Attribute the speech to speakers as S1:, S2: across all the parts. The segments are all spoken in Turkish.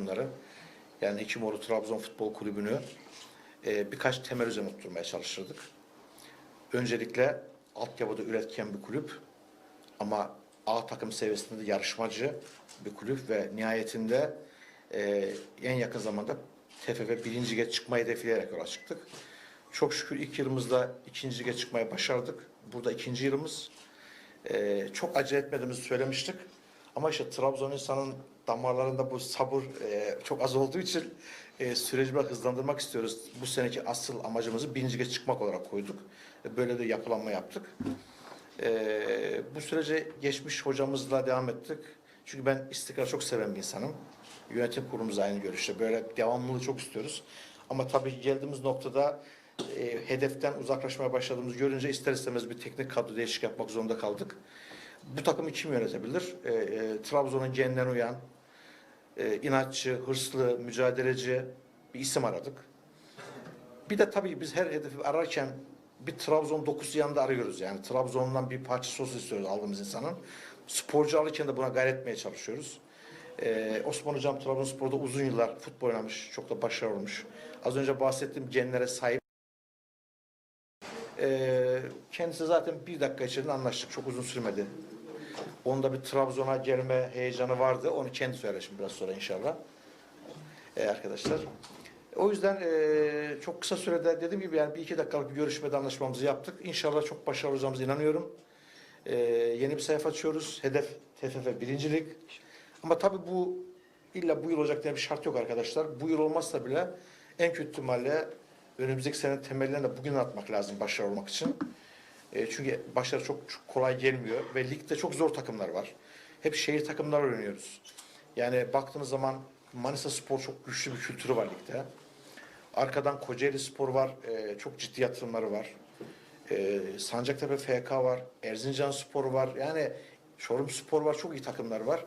S1: bunları. Yani Hekimoğlu Trabzon Futbol Kulübü'nü e, birkaç temel üzerine oturtmaya çalışırdık. Öncelikle altyapıda üretken bir kulüp ama A takım seviyesinde de yarışmacı bir kulüp ve nihayetinde e, en yakın zamanda TFF birinci lige çıkmayı hedefleyerek yola çıktık. Çok şükür ilk yılımızda ikinci lige çıkmayı başardık. Burada ikinci yılımız. E, çok acele etmediğimizi söylemiştik. Ama işte Trabzon insanın damarlarında bu sabır e, çok az olduğu için e, süreci biraz hızlandırmak istiyoruz. Bu seneki asıl amacımızı birinci çıkmak olarak koyduk. E, Böyle de yapılanma yaptık. Ee, bu sürece geçmiş hocamızla devam ettik. Çünkü ben istikrar çok seven bir insanım. Yönetim kurulumuz aynı görüşte. Böyle devamlılığı çok istiyoruz. Ama tabii geldiğimiz noktada e, hedeften uzaklaşmaya başladığımızı görünce ister istemez bir teknik kadro değişik yapmak zorunda kaldık. Bu takımı kim yönetebilir? E, e, Trabzon'un genlerine uyan, e, inatçı, hırslı, mücadeleci bir isim aradık. Bir de tabii biz her hedefi ararken bir Trabzon dokusu yanında arıyoruz. Yani Trabzon'dan bir parça sos istiyoruz aldığımız insanın. Sporcu alırken de buna gayret etmeye çalışıyoruz. Ee, Osman Hocam Trabzonspor'da uzun yıllar futbol oynamış. Çok da başarılı olmuş. Az önce bahsettiğim genlere sahip. Ee, kendisi zaten bir dakika içinde anlaştık. Çok uzun sürmedi. Onda bir Trabzon'a gelme heyecanı vardı. Onu kendi söyler biraz sonra inşallah. Ee, arkadaşlar. O yüzden eee, çok kısa sürede dediğim gibi yani bir iki dakikalık bir görüşmede anlaşmamızı yaptık. İnşallah çok başarılı olacağımıza inanıyorum. Eee, yeni bir sayfa açıyoruz. Hedef TFF birincilik. Ama tabii bu illa bu yıl olacak diye bir şart yok arkadaşlar. Bu yıl olmazsa bile en kötü ihtimalle önümüzdeki sene temellerini de bugün atmak lazım başarılı olmak için. Eee, çünkü başarı çok, çok kolay gelmiyor ve ligde çok zor takımlar var. Hep şehir takımları oynuyoruz. Yani baktığınız zaman Manisa Spor çok güçlü bir kültürü var ligde. Arkadan Kocaeli Spor var. e, çok ciddi yatırımları var. E, Sancaktepe FK var. Erzincan Spor var. Yani Çorum Spor var. Çok iyi takımlar var.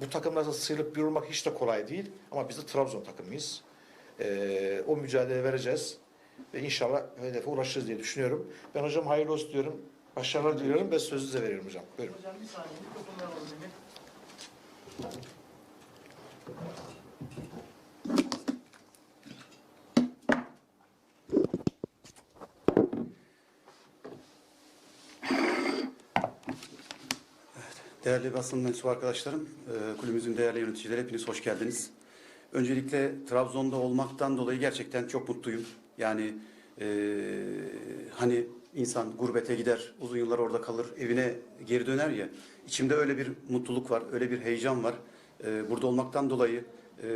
S1: Bu takımlarla sıyrılıp yürümek hiç de kolay değil. Ama biz de Trabzon takımıyız. E, o mücadele vereceğiz. Ve inşallah hedefe ulaşırız diye düşünüyorum. Ben hocam hayırlı olsun diyorum. Başarılar diliyorum ve sözü size veriyorum hocam. Buyurun.
S2: Hocam bir saniye alalım Emir.
S3: Değerli basın mensubu arkadaşlarım, e, kulübümüzün değerli yöneticileri hepiniz hoş geldiniz. Öncelikle Trabzon'da olmaktan dolayı gerçekten çok mutluyum. Yani e, hani insan gurbete gider, uzun yıllar orada kalır, evine geri döner ya. İçimde öyle bir mutluluk var, öyle bir heyecan var. E, burada olmaktan dolayı e,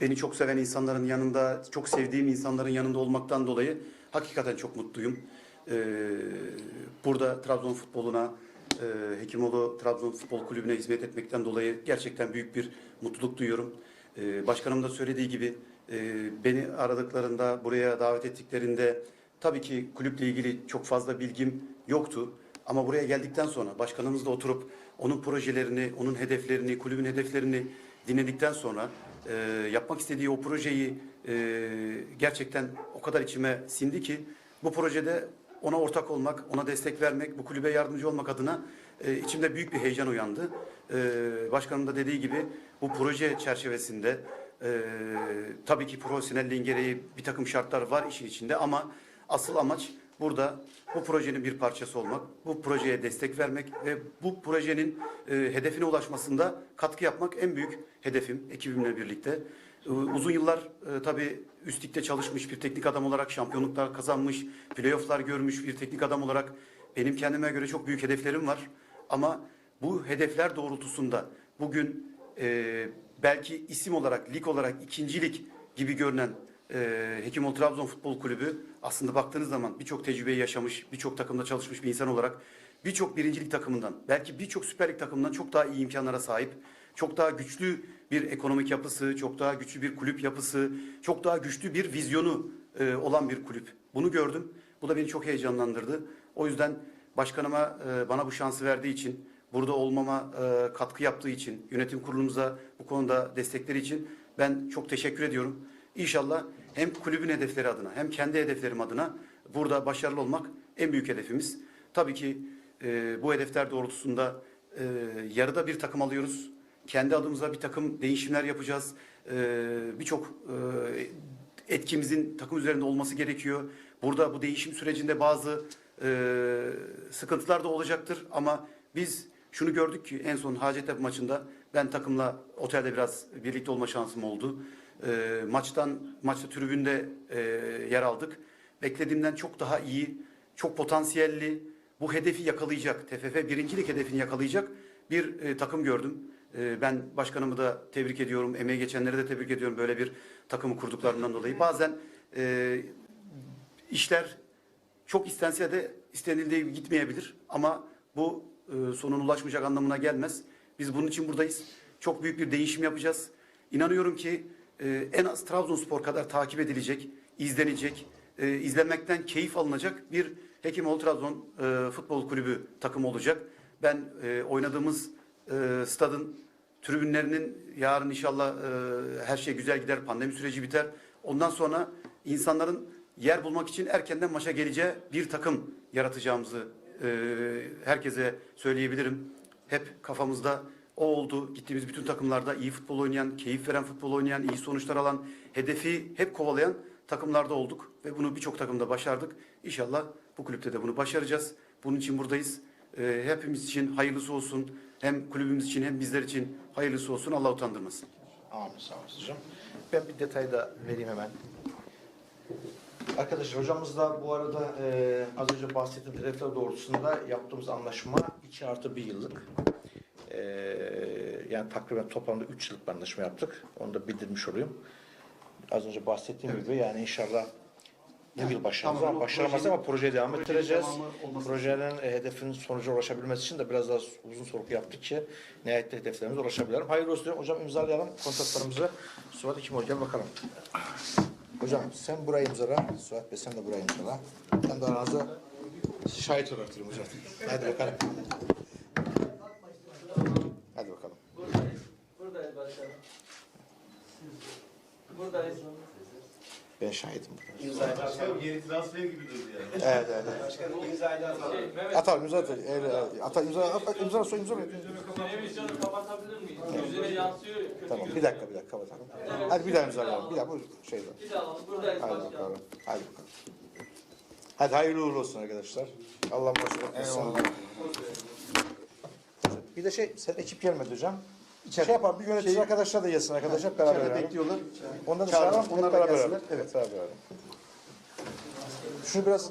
S3: beni çok seven insanların yanında, çok sevdiğim insanların yanında olmaktan dolayı hakikaten çok mutluyum. E, burada Trabzon futboluna, e, Hekimoğlu Trabzon Futbol Kulübü'ne hizmet etmekten dolayı gerçekten büyük bir mutluluk duyuyorum. E, başkanım da söylediği gibi beni aradıklarında, buraya davet ettiklerinde tabii ki kulüple ilgili çok fazla bilgim yoktu. Ama buraya geldikten sonra başkanımızla oturup onun projelerini, onun hedeflerini, kulübün hedeflerini dinledikten sonra e, yapmak istediği o projeyi e, gerçekten o kadar içime sindi ki bu projede ona ortak olmak, ona destek vermek, bu kulübe yardımcı olmak adına e, içimde büyük bir heyecan uyandı. E, başkanım da dediği gibi bu proje çerçevesinde e, tabii ki profesyonelliğin gereği bir takım şartlar var işin içinde ama asıl amaç burada bu projenin bir parçası olmak, bu projeye destek vermek ve bu projenin e, hedefine ulaşmasında katkı yapmak en büyük hedefim ekibimle birlikte. Ee, Uzun yıllar e, tabii üst ligde çalışmış bir teknik adam olarak şampiyonluklar kazanmış, playofflar görmüş bir teknik adam olarak benim kendime göre çok büyük hedeflerim var. Ama bu hedefler doğrultusunda bugün e, belki isim olarak, lig olarak ikincilik gibi görünen e, Hekimoğlu Trabzon Futbol Kulübü aslında baktığınız zaman birçok tecrübeyi yaşamış, birçok takımda çalışmış bir insan olarak birçok birincilik takımından, belki birçok Süper Lig takımından çok daha iyi imkanlara sahip, çok daha güçlü bir ekonomik yapısı, çok daha güçlü bir kulüp yapısı, çok daha güçlü bir vizyonu e, olan bir kulüp. Bunu gördüm. Bu da beni çok heyecanlandırdı. O yüzden başkanıma e, bana bu şansı verdiği için, burada olmama e, katkı yaptığı için, yönetim kurulumuza bu konuda destekleri için ben çok teşekkür ediyorum. İnşallah hem kulübün hedefleri adına hem kendi hedeflerim adına burada başarılı olmak en büyük hedefimiz. Tabii ki e, bu hedefler doğrultusunda e, yarıda bir takım alıyoruz. kendi adımıza bir takım değişimler yapacağız. Ee, Birçok e, etkimizin takım üzerinde olması gerekiyor. Burada bu değişim sürecinde bazı e, sıkıntılar da olacaktır ama biz şunu gördük ki en son Hacettepe maçında ben takımla otelde biraz birlikte olma şansım oldu. E, maçtan maçta tribünde e, yer aldık. Beklediğimden çok daha iyi, çok potansiyelli, bu hedefi yakalayacak, TFF birincilik hedefini yakalayacak bir e, takım gördüm. E, ben başkanımı da tebrik ediyorum, emeği geçenleri de tebrik ediyorum böyle bir takımı kurduklarından dolayı. Bazen e, işler çok istense de istenildiği gitmeyebilir ama bu e, sonun ulaşmayacak anlamına gelmez. Biz bunun için buradayız. Çok büyük bir değişim yapacağız. İnanıyorum ki e, en az Trabzonspor kadar takip edilecek, izlenecek, e, izlenmekten keyif alınacak bir Hekimoğlu Trabzon Futbol Kulübü takımı olacak. Ben oynadığımız stadın tribünlerinin yarın inşallah her şey güzel gider, pandemi süreci biter. Ondan sonra insanların yer bulmak için erkenden maça geleceği bir takım yaratacağımızı e, herkese söyleyebilirim. Hep kafamızda o oldu. Gittiğimiz bütün takımlarda iyi futbol oynayan, keyif veren futbol oynayan, iyi sonuçlar alan, hedefi hep kovalayan takımlarda olduk ve bunu birçok takımda başardık. İnşallah bu kulüpte de bunu başaracağız. Bunun için buradayız. E, hepimiz için hayırlısı olsun. Hem kulübümüz için hem bizler için hayırlısı olsun. Allah utandırmasın.
S1: Amin sağ hocam. Ben bir detay da vereyim hemen. Arkadaşlar hocamızla bu arada e, az önce bahsettiğim hedefler doğrultusunda yaptığımız anlaşma 2 artı 1 yıllık. E, yani takriben toplamda 3 yıllık bir anlaşma yaptık. Onu da bildirmiş olayım. Az önce bahsettiğim gibi yani inşallah bu
S3: Yani,
S1: yıl başarırız
S3: tamam,
S1: ama
S3: projenin-
S1: ama projeye devam
S3: projenin
S1: ettireceğiz. Projenin e, hedefinin sonuca ulaşabilmesi için de biraz daha uzun soluklu yaptık ki nihayetinde hedeflerimize ulaşabilirim. Hayırlı olsun. Hocam imzalayalım kontratlarımızı. Suat Hekimoğlu gel bakalım. Hocam sen burayı imzala. Suat Bey sen de burayı imzala. Ben de aranızda şahit olarak hocam. Hadi bakalım. Hadi bakalım.
S2: Buradayız. Buradayız başkanım. Buradayız.
S1: Ben şahidim burada.
S4: Başkanım yeni transfer gibi durdu yani.
S1: Evet evet.
S4: Başkanım imzayla atalım.
S1: Atalım imza atalım. Evet, Atalım imza at, imza soy imza.
S2: televizyonu kapatabilir yansıyor. Kötü
S1: Tamam bir dakika bir dakika kapatalım. Hadi bir daha imzalayalım. Bir daha bu şeyde.
S2: Bir daha alalım. Buradayız
S1: Hadi
S2: başkanım.
S1: bakalım. Hadi bakalım. Hadi hayırlı uğurlu olsun arkadaşlar. Allah başlık etsin. Bir de şey, sen ekip gelmedi hocam. Şey yapalım, bir yönetici arkadaşlar da gelsin arkadaşlar beraber.
S3: İçeride bekliyorlar.
S1: Onları da çağıralım,
S3: onlar da gelsinler.
S1: Evet. Beraber. Şunu biraz,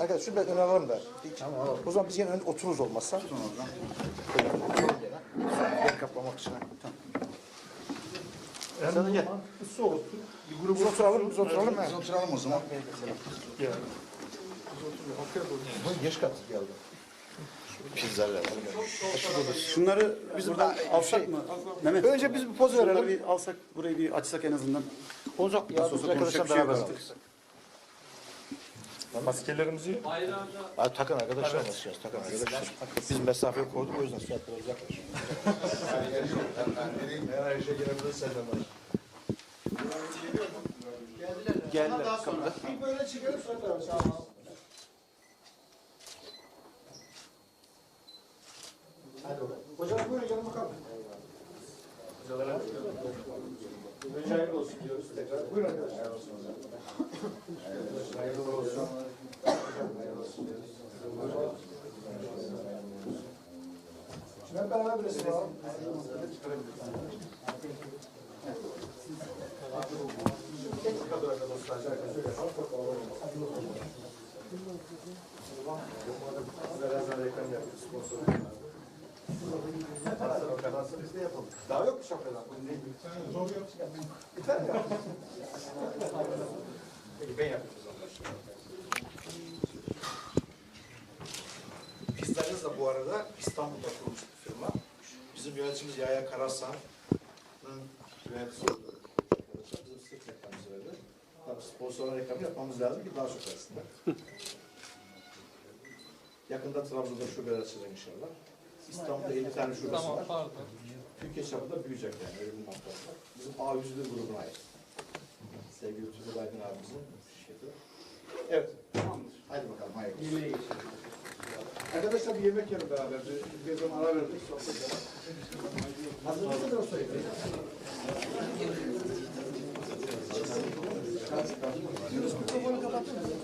S1: arkadaşlar şunu biraz öne alalım da. Tamam, o zaman biz yine otururuz olmazsa. Oturalım gene. Yer kaplamak için. Tamam. Sen de gel. Biz oturalım, biz oturalım. Biz oturalım o zaman. Bu geç katı geldi. Pizzalar.
S3: Şunları biz buradan alsak
S1: şey-
S3: mı? Mehmet.
S1: Önce biz bir poz
S3: Şunları
S1: verelim.
S3: bir alsak, burayı bir açsak en azından.
S1: Olacak ya.
S3: Nasıl
S1: Biz
S3: olsa
S1: arkadaşlar
S3: konuşacak bir şey
S1: beraber
S3: yok.
S4: Maskelerimizi
S1: Hadi takın arkadaşlar nasıl Takın arkadaşlar. Biz mesafeyi koyduk o yüzden sürekli uzaklaş. Her şey gelebilir senden var. Geldiler kapıda.
S5: Hocam buyurun gelin bakalım. Önce hayırlı olsun diyoruz tekrar. Buyurun arkadaşlar. Hayırlı olsun. Hayırlı olsun diyoruz. Şimdi hep beraber bir resim alalım. Tek kadar arkadaşlar. Şöyle yapalım. Çok kalabalık olmasın. Birazdan reklam yapıyoruz. Sponsor. Biz de yapalım. Mu şapkadan? Zor yok. Biter mi? Peki ben yapayım o zaman.
S1: Pizzanız da bu arada İstanbul'da kurulmuş bir firma. Bizim yöneticimiz Yahya Karasan'ın yöneticisi oldu. Bizim sırt reklamımızı verdi. Tabii sponsorla reklamı yapmamız lazım ki daha çok aslında. Yakında Trabzon'da şubeler açacak inşallah. İstanbul'da 50 tane şubesi
S2: tamam
S1: var.
S2: pardon.
S1: Türkiye çapında büyüyecek yani öyle bir nokta var. Bizim A101 grubuna ait. Sevgili Tüfür Aydın abimizin şirketi. Evet. Hadi bakalım hayırlı olsun. Arkadaşlar bir yemek yiyelim beraber. Bir, bir zaman ara verdik. Sohbet edelim. Hazır mısın o sayı? Yunus mikrofonu kapatır mısın?